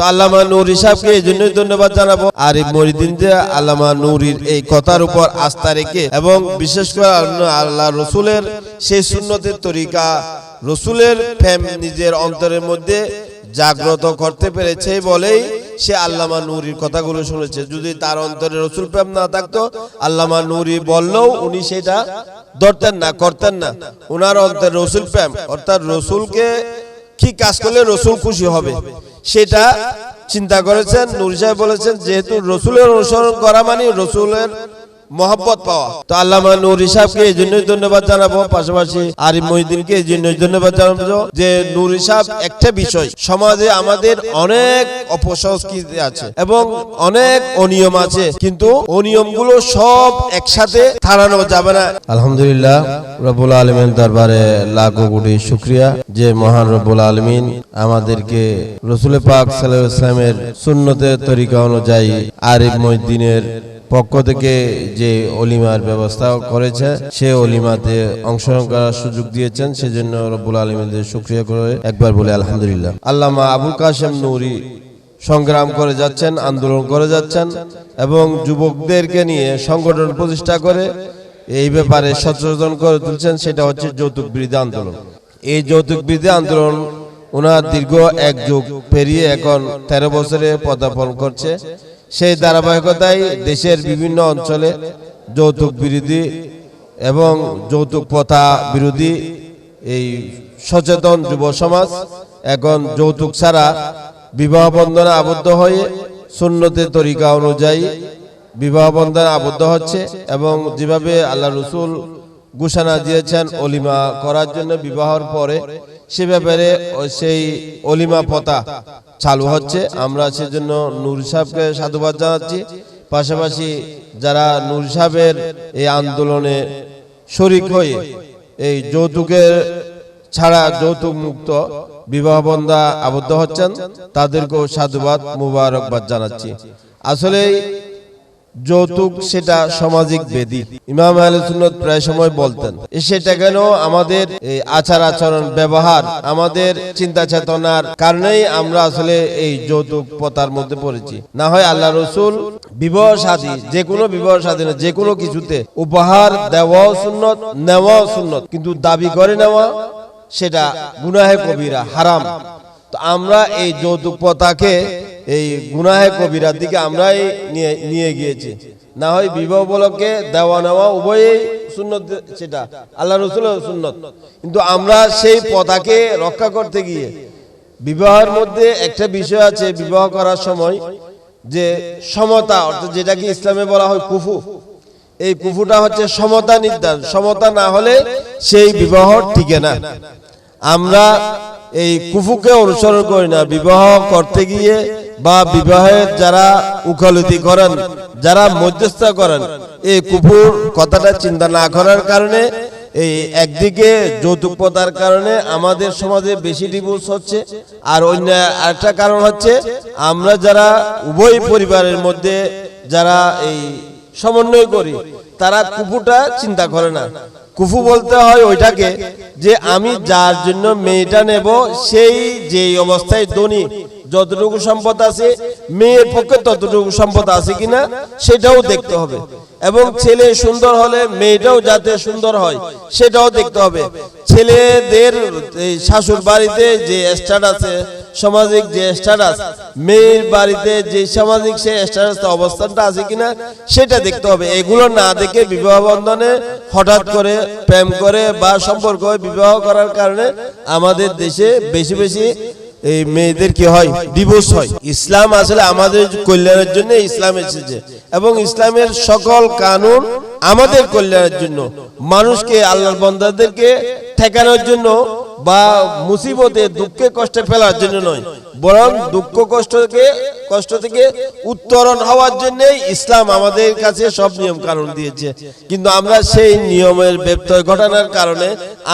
তো আল্লামা নুরি সাহেবকে এই জন্যই ধন্যবাদ জানাব। আর মরিদিন যে আল্লামা নুরির এই কথার উপর আস্থা রেখে এবং বিশেষ করে আল্লাহ- রসুলের সেই সুন্নতের তরিকা, রসুলের প্রেম নিজের অন্তরের মধ্যে জাগ্রত করতে পেরেছে বলেই সে আল্লামা নুরির কথাগুলো শুনেছে। যদি তার অন্তরে রসুল প্রেম না থাকতো, আল্লামা নুরি বললেও উনি সেটা ধরতেন না, করতেন না। উনার অন্তরে রসুল প্রেম, অর্থাৎ রসুলকে কি কাজ করলে রসুল খুশি হবে? সেটা চিন্তা করেছেন নুর বলেছেন যেহেতু রসুলের অনুসরণ করা মানে রসুলের মহব্বত পাওয়া। তো আল্লামা নুর সাহেবকে এই জন্যই ধন্যবাদ জানাব। পাশাপাশি আরিফ মহিদিনকে এই জন্যই ধন্যবাদ জানাব যে নুর সাহেব একটা বিষয়। সমাজে আমাদের অনেক অপসংস্কৃতি আছে এবং অনেক অনিয়ম আছে। কিন্তু অনিয়মগুলো সব একসাথে থারানো যাবে না। আলহামদুলিল্লাহ রবুল আলমের দরবারে লাখো কোটি শুক্রিয়া যে মহান রব্বুল আলমিন আমাদেরকে রসুল পাক সাল্লাহ ইসলামের সুন্নতের তরিকা অনুযায়ী আরিফ মহিদ্দিনের পক্ষ থেকে যে অলিমার ব্যবস্থা করেছে, সে অলিমাতে অংশগ্রহণ করার সুযোগ দিয়েছেন। সেজন্য রব্বুল আলমীদের শুক্রিয়া করে একবার বলে আলহামদুলিল্লাহ। আল্লামা আবুল কাশেম নুরি সংগ্রাম করে যাচ্ছেন, আন্দোলন করে যাচ্ছেন এবং যুবকদেরকে নিয়ে সংগঠন প্রতিষ্ঠা করে এই ব্যাপারে সচেতন করে তুলছেন, সেটা হচ্ছে যৌতুক বিরোধী আন্দোলন। এই যৌতুক বিরোধী আন্দোলন ওনার দীর্ঘ এক যুগ পেরিয়ে এখন তেরো বছরে পদার্পণ করছে। সেই ধারাবাহিকতায় দেশের বিভিন্ন অঞ্চলে যৌতুক বিরোধী এবং যৌতুক প্রথা বিরোধী এই সচেতন যুব সমাজ এখন যৌতুক ছাড়া বিবাহ বন্ধনে আবদ্ধ হয়ে সুন্নতের তরিকা অনুযায়ী বিবাহ বন্ধনে আবদ্ধ হচ্ছে এবং যেভাবে আল্লাহ রসুল ঘোষণা দিয়েছেন অলিমা করার জন্য বিবাহর পরে সে ব্যাপারে সেই অলিমা পতা চালু হচ্ছে। আমরা সেজন্য নূর সাহেবকে সাধুবাদ জানাচ্ছি। পাশাপাশি যারা নূর সাহেবের এই আন্দোলনে শরিক হয়ে এই যৌতুকের ছাড়া যৌতুক মুক্ত বিবাহ বন্ধা আবদ্ধ হচ্ছেন, তাদেরকেও সাধুবাদ, মুবারকবাদ জানাচ্ছি। আসলে যৌতুক সেটা সামাজিক বেদি। ইমাম আহলে প্রায় সময় বলতেন সেটা কেন আমাদের আচার আচরণ ব্যবহার, আমাদের চিন্তা চেতনার কারণেই আমরা আসলে এই যৌতুক পতার মধ্যে পড়েছি। না হয় আল্লাহ রসুল বিবাহ সাদী যে কোনো বিবাহ সাদী না, যে কোনো কিছুতে উপহার দেওয়াও সুন্নত, নেওয়াও সুন্নত, কিন্তু দাবি করে নেওয়া সেটা গুনাহে কবিরা, হারাম। তো আমরা এই যৌতুক প্রথাকে এই গুনাহে কবিরার দিকে আমরাই নিয়ে গিয়েছি। না হয় বিবাহ উপলক্ষে দেওয়া নেওয়া উভয়ই সুন্নত সেটা। আল্লাহ রসুল সুন্নত। কিন্তু আমরা সেই পতাকে রক্ষা করতে গিয়ে বিবাহের মধ্যে একটা বিষয় আছে বিবাহ করার সময় যে সমতা, অর্থাৎ যেটাকে ইসলামে বলা হয় কুফু। এই কুফুটা হচ্ছে সমতা নির্ধারণ। সমতা না হলে সেই বিবাহ টিকে না। আমরা এই কুফুকে অনুসরণ করি না। বিবাহ করতে গিয়ে বা বিবাহের যারা উকালতি করেন, যারা মধ্যস্থ করেন, এই কুপুর কথাটা চিন্তা না করার কারণে, এই একদিকে যৌতুক প্রথার কারণে আমাদের সমাজে বেশি ডিভোর্স হচ্ছে, আর অন্য আরেকটা কারণ হচ্ছে, আমরা যারা উভয় পরিবারের মধ্যে যারা এই সমন্বয় করি, তারা কুফুটা চিন্তা করে না। কুফু বলতে হয় ওইটাকে যে আমি যার জন্য মেয়েটা নেব, সেই যে অবস্থায় ধনী যতটুকু সম্পদ আছে, মেয়ের পক্ষে ততটুকু সম্পদ আছে কিনা, সেটাও দেখতে হবে। এবং ছেলে সুন্দর হলে মেয়েটাও যাতে সুন্দর হয়, সেটাও দেখতে হবে। ছেলেদের শাশুর বাড়িতে যে স্ট্যাটাস সামাজিক যে স্ট্যাটাস মেয়ের বাড়িতে যে সামাজিক সে স্ট্যাটাস অবস্থানটা আছে কিনা, সেটা দেখতে হবে। এগুলো না দেখে বিবাহ বন্ধনে হঠাৎ করে প্রেম করে বা সম্পর্ক বিবাহ করার কারণে আমাদের দেশে বেশি বেশি এই মেয়েদের কি হয়? ডিভোর্স হয়। ইসলাম আসলে আমাদের কল্যাণের জন্য ইসলাম এসেছে। এবং ইসলামের সকল কানুন আমাদের কল্যাণের জন্য। মানুষকে, আল্লাহর বন্দাদেরকে ঠেকানোর জন্য বা মুসিবতে দুঃখে কষ্টে ফেলার জন্য নয়, বরং দুঃখ কষ্টকে, কষ্ট থেকে উত্তরণ হওয়ার জন্য ইসলাম আমাদের কাছে সব নিয়ম কারণ দিয়েছে। কিন্তু আমরা সেই নিয়মের ব্যত্যয় ঘটানোর কারণে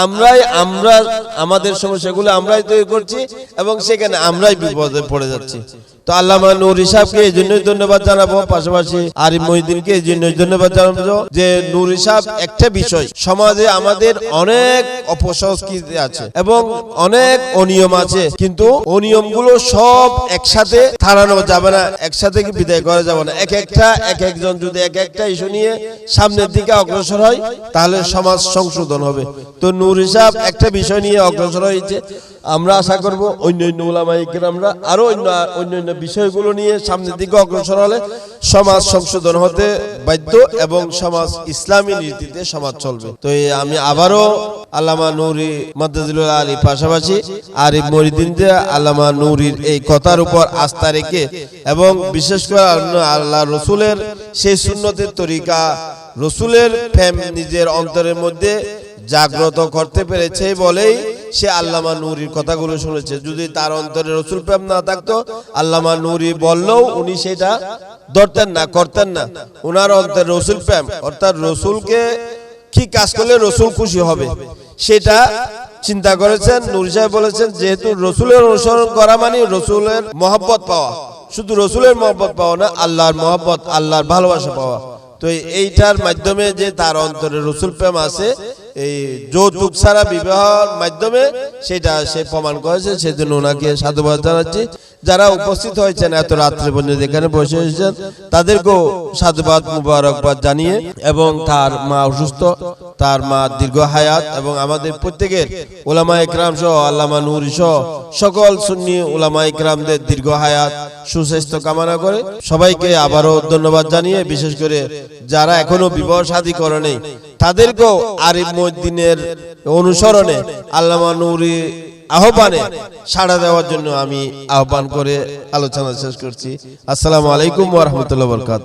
আমরাই, আমরা, আমাদের সমস্যাগুলো আমরাই তৈরি করছি এবং সেখানে আমরাই বিপদে পড়ে যাচ্ছি। তো আল্লামা নূর ইসাবকে এই জন্যই ধন্যবাদ জানাব, পাশাপাশি আরিফ মহিদিনকে এই জন্যই ধন্যবাদ জানাব যে নূর ইসাব একটা বিষয়। সমাজে আমাদের অনেক অপসংস্কৃতি আছে এবং অনেক অনিয়ম আছে, কিন্তু অনিয়মগুলো সব একসাথে থারানো যাবে না, একসাথে কি বিদায় করা যাবে না। এক একটা, এক একজন যদি এক একটা ইস্যু নিয়ে সামনের দিকে অগ্রসর হয়, তাহলে সমাজ সংশোধন হবে। তো নূর হিসাব একটা বিষয় নিয়ে অগ্রসর হয়েছে। আমরা আশা করব অন্য অন্য ওলামাইকের আমরা আরও অন্য অন্য অন্য বিষয়গুলো নিয়ে সামনের দিকে অগ্রসর হলে সমাজ সংশোধন হতে বাধ্য এবং সমাজ ইসলামী নীতিতে সমাজ চলবে। তো আমি আবারও আল্লামা নুরি মাদ্দাজুল আলী পাশাপাশি আরিফ মরিদিন যে আল্লামা নুরির এই কথার উপর আস্থা রেখে এবং বিশেষ করে আল্লাহ- রসুলের সেই সুন্নতের তরিকা, রসুলের প্রেম নিজের অন্তরের মধ্যে জাগ্রত করতে পেরেছে বলেই সে আল্লামা নুরির কথাগুলো শুনেছে। যদি তার অন্তরে রসুল প্রেম না থাকতো, আল্লামা নুরি বললেও উনি সেটা ধরতেন না, করতেন না। উনার অন্তরে রসুল প্রেম, অর্থাৎ রসুলকে কি কাজ করলে রসুল খুশি হবে? সেটা চিন্তা করেছেন, নুরি সাহেব বলেছেন, যেহেতু রসুলের অনুসরণ করা মানে রসুলের মহব্বত পাওয়া। শুধু রসুলের মহব্বত পাওয়া না, আল্লাহর মহব্বত, আল্লাহর ভালোবাসা পাওয়া। তো এইটার মাধ্যমে যে তার অন্তরে রসুল প্রেম আছে এই যৌতুক ছাড়া বিবাহের মাধ্যমে সেটা সে প্রমাণ করেছে সেজন্য ওনাকে সাধুবাদ জানাচ্ছি। যারা উপস্থিত হয়েছেন এত রাত্রে পর্যন্ত এখানে বসে এসেছেন, তাদেরকেও সাধুবাদ মুবারকবাদ জানিয়ে এবং তার মা অসুস্থ, তার মা দীর্ঘ হায়াত এবং আমাদের প্রত্যেকের ওলামা একরাম সহ, আল্লামা নুরি সহ, সকল সুন্নি ওলামা একরামদের দীর্ঘ হায়াত, সুস্বাস্থ্য কামনা করে সবাইকে আবারও ধন্যবাদ জানিয়ে, বিশেষ করে যারা এখনও বিবাহ শাদী করে নেই, তাদেরকেও আরিফ মহিদ্দিনের অনুসরণে আল্লামা নুরি আহ্বানে সাড়া দেওয়ার জন্য আমি আহ্বান করে আলোচনা শেষ করছি। আসসালামু আলাইকুম ওয়া রাহমাতুল্লাহি ওয়া বারাকাতুহু।